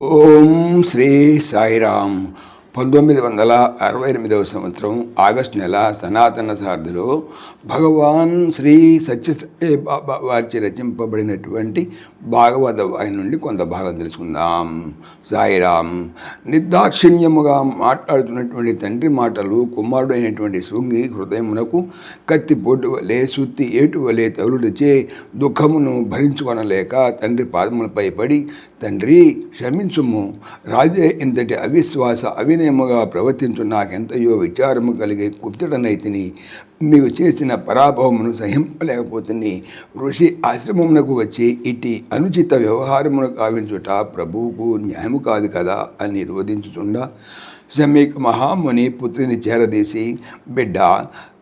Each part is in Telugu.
ఓం శ్రీ సాయిరామ్. పంతొమ్మిది వందల అరవై ఎనిమిదవ సంవత్సరం ఆగస్టు నెల సనాతన సారథిలో భగవాన్ శ్రీ సత్యసాయి బాబా వారిచే రచింపబడినటువంటి భాగవత వాయి నుండి కొంత భాగం తెలుసుకుందాం. సాయిరామ్ నిర్దాక్షిణ్యముగా మాట్లాడుతున్నటువంటి తండ్రి మాటలు కుమారుడు అయినటువంటి శృంగి హృదయమునకు కత్తిపోటు వలె సుత్తి ఏటు వలె తగులుడిచే దుఃఖమును భరించుకొనలేక తండ్రి పాదములపై పడి తండ్రి క్షమించుము. రాజే ఇంతటి అవిశ్వాస అవినయముగా ప్రవర్తించు నాకెంతయో విచారము కలిగి కుప్తుడనైతిని మీకు చేసిన పరాభవమును సహింపలేకపోతుంది ఋషి ఆశ్రమమునకు వచ్చి ఇటు అనుచిత వ్యవహారమును కావించుట ప్రభువుకు న్యాయము కాదు కదా అని రోధించుచుండా సమీక్ మహాముని పుత్రిని చేరదీసి బిడ్డ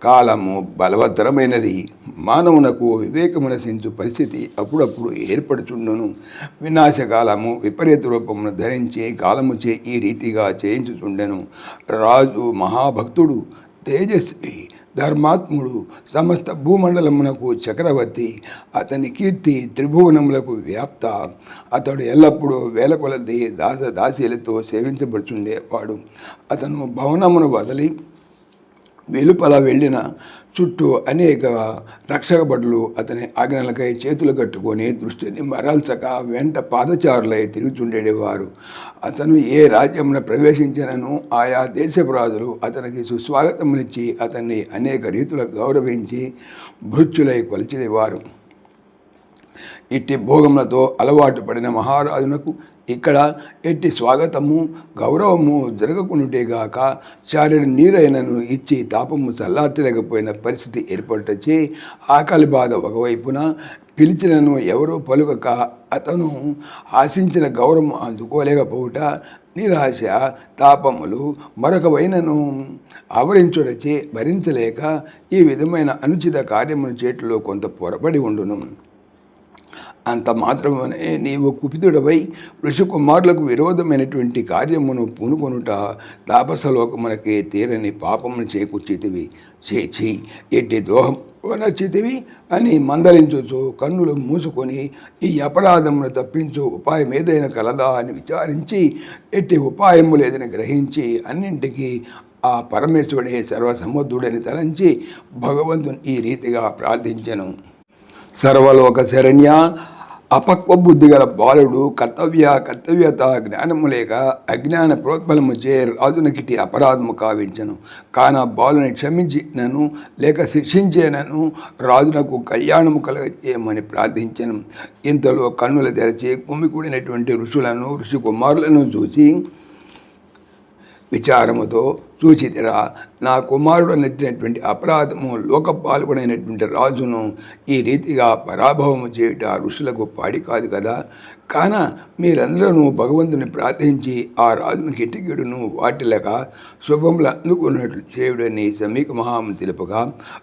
కాలము బలవత్తరమైనది. మానవునకు వివేకము నశించు పరిస్థితి అప్పుడప్పుడు ఏర్పడుచుండును. వినాశకాలము విపరీత రూపమును ధరించి కాలముచే ఈ రీతిగా చేయించుచుండెను. రాజు మహాభక్తుడు తేజస్వి ధర్మాత్ముడు సమస్త భూమండలమునకు చక్రవర్తి. అతని కీర్తి త్రిభువనములకు వ్యాప్త. అతడు ఎల్లప్పుడూ వేల కొలది దాసదాసీలతో సేవించబడుచుండేవాడు. అతను భవనమును వదిలి వెలుపల వెళ్ళిన చుట్టూ అనేక రక్షక భటులు అతని ఆజ్ఞలకై చేతులు కట్టుకొని దృష్టిని మరల్చక వెంట పాదచారులై తిరుగుచుండేవారు. అతను ఏ రాజ్యమున ప్రవేశించినను ఆయా దేశపు రాజులు అతనికి సుస్వాగతమునిచ్చి అతన్ని అనేక రీతుల గౌరవించి భృత్యులై కొలిచేవారు ఇట్టి భోగములతో అలవాటు పడిన మహారాజునకు ఇక్కడ ఎట్టి స్వాగతము గౌరవము జరగకుండాగాక చారెడు నీరైనను ఇచ్చి తాపము చల్లార్చలేకపోయిన పరిస్థితి ఏర్పడటచే ఆకలి బాధ ఒకవైపున పిలిచినను ఎవరూ పలుకక అతను ఆశించిన గౌరవం అందుకోలేకపోవుట నిరాశ తాపములు మరొక వైనను ఆవరించుడచే భరించలేక ఈ విధమైన అనుచిత కార్యమును చేతిలో కొంత పొరపడి ఉండును. అంత మాత్రమే నీవు కుపితుడవై ఋషికుమారులకు విరోధమైనటువంటి కార్యమును పూనుకొనుట తాపసలోకమునకే తీరని పాపమును చేకూర్చితివి. చేచి ఎట్టి ద్రోహం నచ్చితివి అని మందలించుచు కన్నులు మూసుకొని ఈ అపరాధమును తప్పించు ఉపాయం ఏదైనా కలదా అని విచారించి ఎట్టి ఉపాయము లేదని గ్రహించి అన్నింటికీ ఆ పరమేశ్వరుడే సర్వసముద్రుడని తలంచి భగవంతుని ఈ రీతిగా ప్రార్థించను. సర్వలోక శరణ్య అపక్వ బుద్ధి గల బాలుడు కర్తవ్య కర్తవ్యత జ్ఞానము లేక అజ్ఞాన ప్రోత్బలము చే రాజునకిటి అపరాధము కావించను. కాన బాలుని క్షమించినను లేక శిక్షించేనను రాజునకు కళ్యాణము కలగచేయమని ప్రార్థించను. ఇంతలో కన్నులు తెరచి కుమ్మికూడినటువంటి ఋషులను ఋషి కుమారులను చూసి విచారముతో చూచితిరా. నా కుమారుడు నెట్టినటువంటి అపరాధము లోక పాల్గొనైనటువంటి రాజును ఈ రీతిగా పరాభవము చేయుట ఋషులకు పాడి కాదు కదా. కాన మీరందరూ భగవంతుని ప్రార్థించి ఆ రాజును కిటికీడును వాటిలక శుభములు అందుకున్నట్లు చేయుడని సమీక మహాము తెలుపగా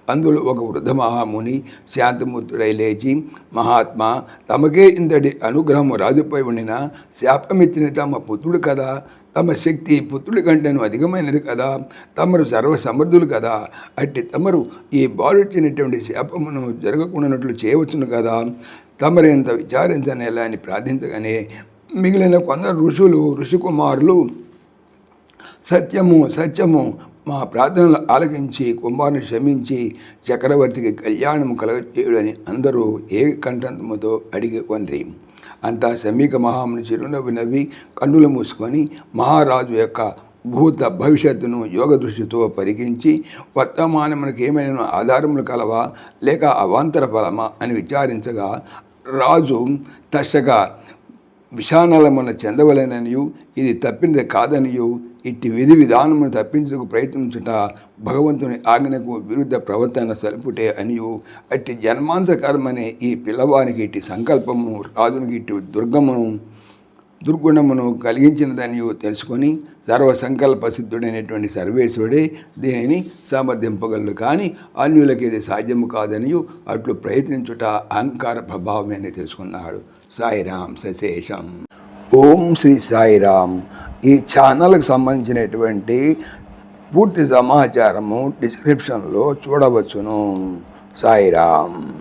అందులో ఒక వృద్ధ మహాముని శాంతమూర్తుడై లేచి మహాత్మా తమకే ఇంతటి అనుగ్రహము రాజుపై ఉండిన శాపమిచ్చిన తమ పుత్రుడు కదా. తమ శక్తి పుత్రుడి కంటేను అధికమైనది కదా. తమరు సర్వసమర్థులు కదా అట్టి తమరు ఈ బాలుచ్చినటువంటి శాపమును జరగకుండానట్లు చేయవచ్చును కదా. తమరెంత విచారించనేలా అని ప్రార్థించగానే మిగిలిన కొందరు ఋషులు ఋషికుమారులు సత్యము సత్యము మా ప్రార్థనలు ఆలకించి కుమారుని క్షమించి చక్రవర్తికి కళ్యాణము కలగచేయుడని అందరూ ఏ కంఠంతముతో అడిగి కొందరి అంతా సమీక మహాముని చిరునవ్వి నవ్వి కన్నులు మూసుకొని మహారాజు యొక్క భూత భవిష్యత్తును యోగ దృష్టితో పరిగించి వర్తమానమునకు ఏమైనా ఆధారములు కలవా? లేక అవాంతర ఫలమా? అని విచారించగా రాజు తర్షగా విషానలమున చెందవలేననియు ఇది తప్పినది కాదనియు ఇట్టి విధి విధానమును తప్పించుటకు ప్రయత్నించుట భగవంతుని ఆజ్ఞకు విరుద్ధ ప్రవర్తన సరిపుటే అనియు. అట్టి జన్మాంతరకరమనే ఈ పిల్లవానికి ఇట్టి సంకల్పము రాజునికి ఇట్టి దుర్గమును దుర్గుణమును కలిగించినదనియు తెలుసుకొని సర్వ సంకల్ప సిద్ధుడైనటువంటి సర్వేశ్వరుడే దీనిని సమర్థింపగలడు. కానీ అన్యులకి ఇది సాధ్యము కాదని అట్లు ప్రయత్నించుట అహంకార ప్రభావమే అని తెలుసుకున్నాడు. సాయిరాం సశేషం. ఓం శ్రీ సాయిరామ్. ఈ ఛానల్కి సంబంధించినటువంటి పూర్తి సమాచారము డిస్క్రిప్షన్లో చూడవచ్చును. సాయిరామ్.